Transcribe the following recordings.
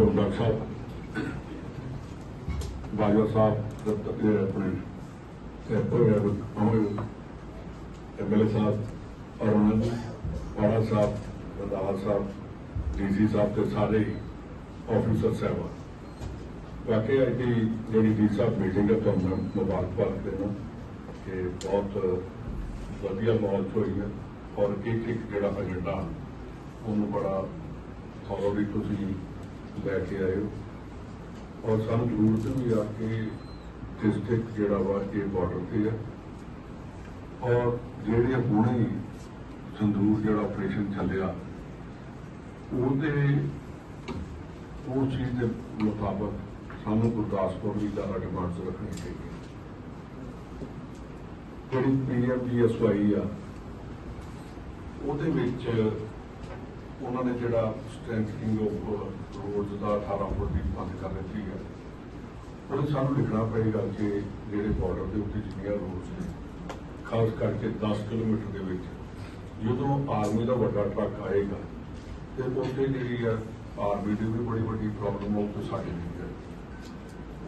ਜੋ ਡਾਕਟਰ ਸਾਹਿਬ ਬਾਜਵਾ ਸਾਹਿਬ ਦਫ਼ਤਰ ਦੇ ਆਪਣੇ ਤੇ ਪੂਰੇ ਅਮਰ ਐਮਐਲਏ ਸਾਹਿਬ ਅਰੁਣ ਵਾਲਾ ਸਾਹਿਬ ਰੰਦਾਵਾ ਸਾਹਿਬ ਡੀਸੀ ਸਾਹਿਬ ਤੇ ਸਾਰੇ ਆਫੀਸਰ ਸਾਹਿਬਾਨ ਵਾਕਈ ਅੱਜ ਦੀ ਜਿਹੜੀ ਡੀ ਸਾਹਿਬ ਮੀਟਿੰਗ ਹੈ ਤੁਹਾਨੂੰ ਮੈਂ ਮੁਬਾਰਕਬਾਦ ਦੇਣਾ ਕਿ ਬਹੁਤ ਵਧੀਆ ਮਾਹੌਲ 'ਚ ਹੋਈ ਹੈ ਔਰ ਇੱਕ ਇੱਕ ਲੈ ਕੇ ਆਏ ਹੋ। ਔਰ ਸਾਨੂੰ ਜ਼ਰੂਰਤ ਵੀ ਆ ਕਿ ਡਿਸਟ੍ਰਿਕਟ ਜਿਹੜਾ ਵਾ ਇਹ ਬਾਰਡਰ ਤੇ ਆ। ਔਰ ਜਿਹੜੇ ਹੁਣੇ ਹੀ ਸੰਦੂਰ ਜਿਹੜਾ ਆਪਰੇਸ਼ਨ ਚੱਲਿਆ, ਉਹਦੇ, ਉਹ ਚੀਜ਼ ਦੇ ਮੁਤਾਬਕ ਸਾਨੂੰ ਗੁਰਦਾਸਪੁਰ ਦੀ ਜ਼ਿਆਦਾ ਡਿਮਾਂਡਸ ਰੱਖਣੀ ਚਾਹੀਦੀ ਜਿਹੜੀ ਪੀਐਮਜੀਐਸਵਾਈ ਆ, ਉਹਦੇ ਵਿੱਚ ਉਹਨਾਂ ਨੇ ਜਿਹੜਾ ਸਟ੍ਰੈਂਥਨਿੰਗ ਆਫ ਰੋਡਸ ਦਾ 18 ਫੁੱਟ ਦੀ ਬੰਦ ਕਰ ਦਿੱਤੀ ਹੈ। ਉਹਦੇ ਸਾਨੂੰ ਲਿਖਣਾ ਪਏਗਾ ਕਿ ਜਿਹੜੇ ਬਾਰਡਰ ਦੇ ਉੱਤੇ ਜਿੰਨੀਆਂ ਰੋਡਸ ਨੇ, ਖਾਸ ਕਰਕੇ 10 ਕਿਲੋਮੀਟਰ ਦੇ ਵਿੱਚ, ਜਦੋਂ ਆਰਮੀ ਦਾ ਵੱਡਾ ਟਰੱਕ ਆਏਗਾ, ਤੇ ਉੱਥੇ ਜਿਹੜੀ ਆ ਆਰਮੀ ਦੀ ਵੀ ਬੜੀ ਵੱਡੀ ਪ੍ਰੋਬਲਮ ਹੋ ਤੇ ਸਾਡੇ ਵੀ ਹੈ।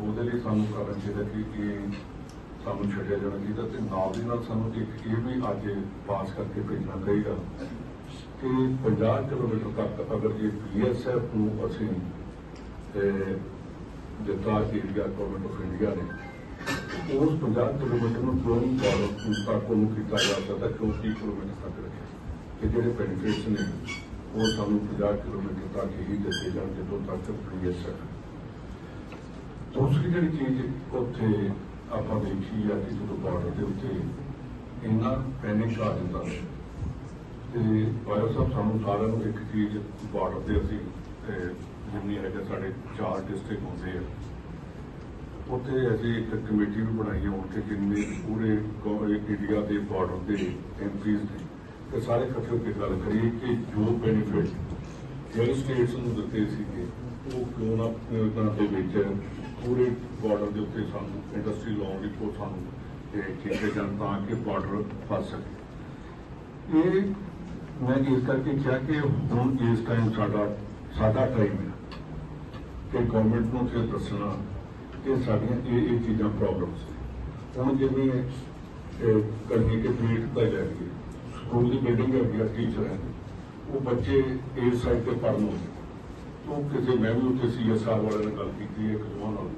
ਉਹਦੇ ਲਈ ਸਾਨੂੰ ਕਰਨਾ ਚਾਹੀਦਾ ਕਿ ਇਹ ਸਾਨੂੰ ਛੱਡਿਆ ਜਾਣਾ ਚਾਹੀਦਾ ਤੇ ਨਾਲ ਦੀ ਨਾਲ ਸਾਨੂੰ ਇੱਕ ਇਹ ਵੀ ਅੱਜ ਪਾਸ ਕਰਕੇ ਭੇਜਣਾ ਚਾਹੀਦਾ ਕਿ 50 ਕਿਲੋਮੀਟਰ ਤੱਕ ਅਗਰ ਜੇ ਬੀਐਸਐਫ ਨੂੰ ਅਸੀਂ ਦਿੱਤਾ ਏਰੀਆ ਗਵਰਨਮੈਂਟ ਆਫ ਇੰਡੀਆ ਨੇ, ਉਸ 50 ਕਿਲੋਮੀਟਰ ਨੂੰ ਕਿਉਂ ਨਹੀਂ ਤੱਕ ਉਹਨੂੰ ਕੀਤਾ ਜਾ ਸਕਦਾ, ਕਿਉਂ 30 ਕਿਲੋਮੀਟਰ ਤੱਕ ਰੱਖਿਆ? ਕਿ ਜਿਹੜੇ ਬੈਨੀਫਿਟਸ ਨੇ, ਉਹ ਸਾਨੂੰ 50 ਕਿਲੋਮੀਟਰ ਤੱਕ ਹੀ ਦਿੱਤੇ ਜਾਣ ਜਦੋਂ ਤੱਕ ਬੀਐਸਐਫ ਦੂਸਰੀ ਜਿਹੜੀ ਚੀਜ਼ ਉੱਥੇ ਆਪਾਂ ਦੇਖੀ ਆ, ਕਿ ਜਦੋਂ ਬਾਰਡਰ ਦੇ ਉੱਤੇ ਇੰਨਾ ਪੈਨਿਕ ਆ ਜਾਂਦਾ ਹੈ ਤੇ ਵਾਇਰ ਸਾਹਿਬ ਸਾਨੂੰ ਸਾਰਿਆਂ ਨੂੰ ਇੱਕ ਚੀਜ਼ ਬਾਰਡਰ ਤੇ ਅਸੀਂ ਅਹ, ਜਿੰਨੀ ਹੈਗਾ ਸਾਡੇ ਚਾਰ ਡਿਸਟ੍ਰਿਕਟ ਹੁੰਦੇ ਆ ਉੱਥੇ ਅਸੀਂ ਇੱਕ ਕਮੇਟੀ ਵੀ ਬਣਾਈ ਹੈ ਹੁਣ ਕਿ ਜਿੰਨੇ ਪੂਰੇ ਇੰਡੀਆ ਦੇ ਬਾਰਡਰ ਦੇ ਐਮਪੀਜ਼ ਨੇ ਤੇ ਸਾਰੇ ਇਕੱਠੇ ਹੋ ਕੇ ਗੱਲ ਕਰੀਏ ਕਿ ਜੋ ਬੈਨੀਫਿਟ ਜਿਹੜੀ ਸਟੇਟਸ ਨੂੰ ਦਿੱਤੇ ਸੀਗੇ ਉਹ ਕਿਉਂ ਨਾ ਉਹਨਾਂ ਦੇ ਵਿੱਚ ਪੂਰੇ ਬਾਰਡਰ ਦੇ ਉੱਤੇ ਸਾਨੂੰ ਇੰਡਸਟਰੀ ਲਾਉਣ ਲਈ ਕੋ ਸਾਨੂੰ ਕੀਤੇ ਜਾਣ ਤਾਂ ਕਿ ਬਾਰਡਰ ਫਸ ਸਕੇ। ਇਹ ਮੈਂ ਇਸ ਕਰਕੇ ਕਿਹਾ ਕਿ ਹੁਣ ਇਸ ਟਾਈਮ ਸਾਡਾ ਸਾਡਾ ਟਾਈਮ ਹੈ ਕਿ ਗਵਰਨਮੈਂਟ ਨੂੰ ਫਿਰ ਦੱਸਣਾ ਕਿ ਸਾਡੀਆਂ ਇਹ ਇਹ ਚੀਜ਼ਾਂ ਪ੍ਰੋਬਲਮਸ ਹੁਣ ਜਿਵੇਂ ਕਰਨੀ ਕੇ ਪੀੜ ਦਾ ਲੈ ਗਈ ਸਕੂਲ ਦੀ ਬਿਲਡਿੰਗ ਹੈ ਗਿਆ ਟੀਚਰ ਹੈ ਉਹ ਬੱਚੇ ਇਸ ਸਾਈਡ ਤੇ ਪੜ੍ਹਨ ਨੂੰ ਉਹ ਕਿਸੇ ਮੈਂ ਵੀ ਉੱਥੇ ਸੀਐਸਆਰ ਵਾਲਿਆਂ ਨਾਲ ਗੱਲ ਕੀਤੀ ਹੈ ਇੱਕ ਦੋਵਾਂ ਨਾਲ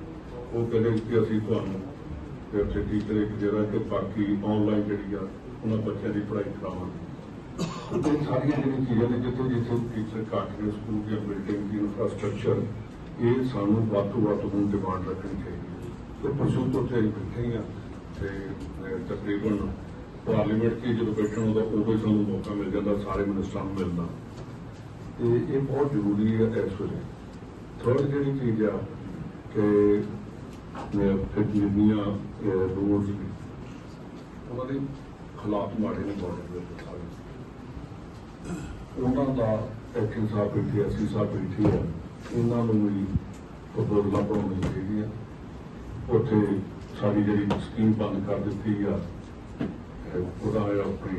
ਉਹ ਕਹਿੰਦੇ ਕਿ ਅਸੀਂ ਤੁਹਾਨੂੰ ਤੇ ਉੱਥੇ ਟੀਚਰ ਇੱਕ ਜਿਹੜਾ ਕਿ ਬਾਕੀ ਆਨਲਾਈਨ ਜਿਹੜੀ ਆ ਉਹਨਾਂ ਬੱਚਿਆਂ ਦੀ ਪੜ੍ਹਾਈ ਕਰਾਵਾਂਗੇ ਇਹ ਸਾਰੀਆਂ ਜਿਹੜੀਆਂ ਚੀਜ਼ਾਂ ਨੇ ਜਿੱਥੇ ਜਿੱਥੇ ਟੀਚਰ ਘੱਟ ਨੇ ਸਕੂਲ ਦੀਆਂ ਬਿਲਡਿੰਗ ਦੀ ਇਨਫਰਾਸਟ੍ਰਕਚਰ ਇਹ ਸਾਨੂੰ ਵੱਧ ਤੋਂ ਵੱਧ ਹੁਣ ਡਿਮਾਂਡ ਰੱਖਣੀ ਚਾਹੀਦੀ ਹੈ। ਤੇ ਪਰਸੋਂ ਤੋਂ ਤੇ ਬੈਠੇ ਹਾਂ ਤੇ ਤਕਰੀਬਨ ਪਾਰਲੀਮੈਂਟ 'ਚ ਜਦੋਂ ਬੈਠਣ ਦਾ ਉਦੋਂ ਹੀ ਸਾਨੂੰ ਮੌਕਾ ਮਿਲ ਜਾਂਦਾ, ਸਾਰੇ ਮਿਨਿਸਟਰਾਂ ਨੂੰ ਮਿਲਦਾ ਤੇ ਇਹ ਬਹੁਤ ਜ਼ਰੂਰੀ ਹੈ ਇਸ ਵੇਲੇ। ਥਰਡ ਜਿਹੜੀ ਚੀਜ਼ ਆ ਕਿ ਫਿਰ ਜਿੰਨੀਆਂ ਰੋਡਸ ਨੇ, ਉਹਨਾਂ ਦੇ ਹਾਲਾਤ ਮਾੜੇ ਨੇ ਬਾਰਡਰ ਦੇ ਉੱਤੇ ਸਾਰੇ। ਉਹਨਾਂ ਦਾ ਐਕਸ਼ਨ ਸਾਹਿਬ ਬੈਠੇ ਹੈ ਸੀ ਸਾਹਿਬ ਬੈਠੇ ਆ। ਉਹਨਾਂ ਨੂੰ ਵੀ ਪ੍ਰਪੋਜ਼ਲਾਂ ਬਣਾਉਣੀ ਚਾਹੀਦੀ ਹੈ ਉੱਥੇ ਸਾਡੀ ਜਿਹੜੀ ਸਕੀਮ ਬੰਦ ਕਰ ਦਿੱਤੀ ਆ ਅਹ ਉਹਦਾ ਹੈ ਆਪਣੀ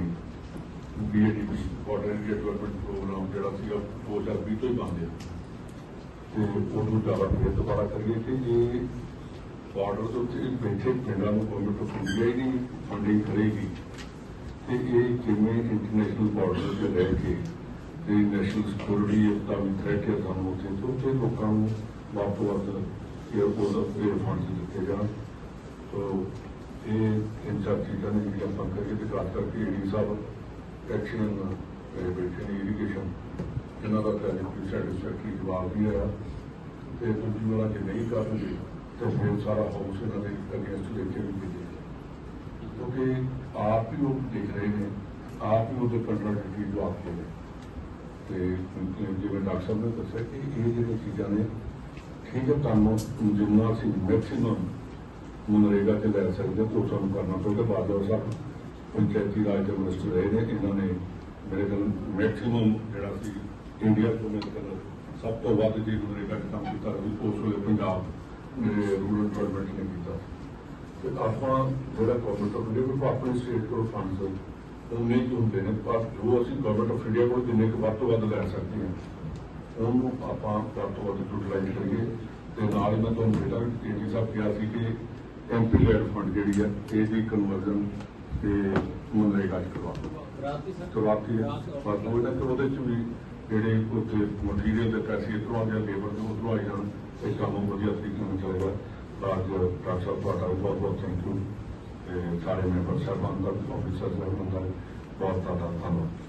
ਬੀਏਡੀਪੀ ਬਾਰਡਰ ਡਿਵੈਲਪਮੈਂਟ ਪ੍ਰੋਗਰਾਮ ਜਿਹੜਾ ਸੀਗਾ 2020 ਤੋਂ ਹੀ ਬੰਦ ਹੈ ਤੇ ਉਹਨੂੰ ਜ਼ਿਆਦਾ ਫਿਰ ਦੁਬਾਰਾ ਕਰੀਏ ਕਿ ਇਹ ਬਾਰਡਰ ਦੇ ਉੱਤੇ ਬੈਠੇ ਪਿੰਡਾਂ ਨੂੰ ਗਵਰਨਮੈਂਟ ਆਫ ਇੰਡੀਆ ਹੀ ਨਹੀਂ ਫੰਡਿੰਗ ਕਰੇਗੀ। ਤੇ ਇਹ ਜਿਵੇਂ ਇੰਟਰਨੈਸ਼ਨਲ ਬਾਰਡਰ ਤੇ ਲੈ ਕੇ ਤੇ ਨੈਸ਼ਨਲ ਸਿਕਿਉਰਿਟੀ ਦਾ ਵੀ ਥ੍ਰੈਟ ਹੈ ਸਾਨੂੰ ਉੱਥੇ ਤੇ ਉੱਥੇ ਲੋਕਾਂ ਨੂੰ ਵੱਧ ਤੋਂ ਵੱਧ 에어ਪੋਰਟ ਦੇ ਫੰਡ ਦਿੱਤੇ ਜਾਣ। ਤੋ ਇਹ ਤਿੰਨ ਚਾਰ ਚੀਜ਼ਾਂ ਨੇ ਜਿਹੜੀਆਂ ਆਪਾਂ ਕਰੀਏ ਤੇ ਖਾਸ ਕਰਕੇ ਏਡੀ ਸਾਹਿਬ ਐਕਸ਼ਨ ਬੈਠੇ ਨੇ ਇਰੀਗੇਸ਼ਨ ਇਹਨਾਂ ਦਾ ਤਾਂ ਕੋਈ ਸੈਟੀਸਫੈਕਟਰੀ ਜਵਾਬ ਵੀ ਆਇਆ। ਤੇ ਦੂਜੀ ਵਾਲਾ ਜੇ ਨਹੀਂ ਕਰਨਗੇ ਤਾਂ ਫਿਰ ਸਾਰਾ ਹਾਊਸ ਇਹਨਾਂ ਦੇ ਅਗੇਂਸਟ ਲੈ ਕੇ ਵੀ ਕਿਉਂਕਿ ਆਪ ਹੀ ਉਹ ਦੇਖ ਰਹੇ ਨੇ, ਆਪ ਹੀ ਉਹਦੇ ਕੰਟਰੈਕਟਰੀ ਜਵਾਬ ਦੇ ਨੇ। ਤੇ ਜਿਵੇਂ ਡਾਕਟਰ ਸਾਹਿਬ ਨੇ ਦੱਸਿਆ ਕਿ ਇਹ ਜਿਹੜੀਆਂ ਚੀਜ਼ਾਂ ਨੇ, ਠੀਕ ਹੈ ਕੰਮ ਜਿੰਨਾ ਅਸੀਂ ਮੈਕਸਿਮਮ ਮਨਰੇਗਾ ਤੇ ਲੈ ਸਕਦੇ ਹਾਂ ਤੇ ਉਹ ਸਾਨੂੰ ਕਰਨਾ ਪਊਗਾ ਬਾਦਲ ਸਾਹਿਬ ਪੰਚਾਇਤੀ ਰਾਜ ਦੇ ਮਿਨਿਸਟਰ ਰਹੇ ਨੇ, ਇਹਨਾਂ ਨੇ ਮੇਰੇ ਖਿਆਲ ਮੈਕਸਿਮਮ ਜਿਹੜਾ ਸੀ, ਇੰਡੀਆ ਤੋਂ ਮੇਰੇ ਖਿਆਲ ਸਭ ਤੋਂ ਵੱਧ ਜੀ ਮਨਰੇਗਾ ਤੇ ਕੰਮ ਕੀਤਾ ਸੀ, ਉਸ ਵੇਲੇ ਪੰਜਾਬ ਦੇ ਰੂਰਲ ਡਿਵੈਲਪਮੈਂਟ ਨੇ ਕੀਤਾ ਤੇ ਆਪਾਂ ਜਿਹੜਾ ਗਵਰਨਮੈਂਟ ਆਫ ਇੰਡੀਆ ਕੋਲ ਆਪਣੇ ਸਟੇਟ ਕੋਲ ਫੰਡਸ ਉਹਨੇ ਕਿ ਹੁੰਦੇ ਨੇ ਪਰ ਜੋ ਅਸੀਂ ਗਵਰਨਮੈਂਟ ਆਫ ਇੰਡੀਆ ਕੋਲ ਜਿੰਨੇ ਕੁ ਵੱਧ ਤੋਂ ਵੱਧ ਲੈ ਸਕਦੇ ਹਾਂ ਉਹਨੂੰ ਆਪਾਂ ਵੱਧ ਤੋਂ ਵੱਧ ਯੂਟਿਲਾਈਜ਼ ਕਰੀਏ। ਤੇ ਨਾਲ ਹੀ ਮੈਂ ਤੁਹਾਨੂੰ ਬੇਟਾ ਏਜੀ ਸਾਹਿਬ ਕਿਹਾ ਸੀ ਕਿ ਐਮਪੀ ਲੈਡ ਫੰਡ ਜਿਹੜੀ ਹੈ ਇਹ ਦੀ ਕਨਵਰਜ਼ਨ ਤੇ ਮਨਰੇਗਾ ਚ ਕਰਵਾ ਦਿਓ। ਰਾਤੀ ਸਰ। ਕਰਵਾਤੀ ਹੈ ਪਰ ਉਹ ਨਾ ਕਿ ਉਹਦੇ ਚ ਵੀ ਜਿਹੜੇ ਉੱਥੇ ਮਟੀਰੀਅਲ ਦੇ ਪੈਸੇ ਇਧਰੋਂ ਆ ਲੇਬਰ ਦੇ ਉਧਰੋਂ ਆ ਜਾਣ ਇਹ ਕੰਮ ਵਧੀਆ ਤਰੀਕੇ ਨਾਲ ਚੱਲੇਗਾ। ਤਾਂ ਡਾਕਟਰ ਸਾਹਿਬ ਤੁਹਾਡਾ ਬਹੁਤ ਬਹੁਤ ਥੈਂਕ ਯੂ ਤੇ ਸਾਰੇ ਮੈਂਬਰ ਸਾਹਿਬਾਨ ਦਾ ਆਫੀਸਰ ਸਾਹਿਬਾਨ ਦਾ ਬਹੁਤ ਜ਼ਿਆਦਾ ਧੰਨਵਾਦ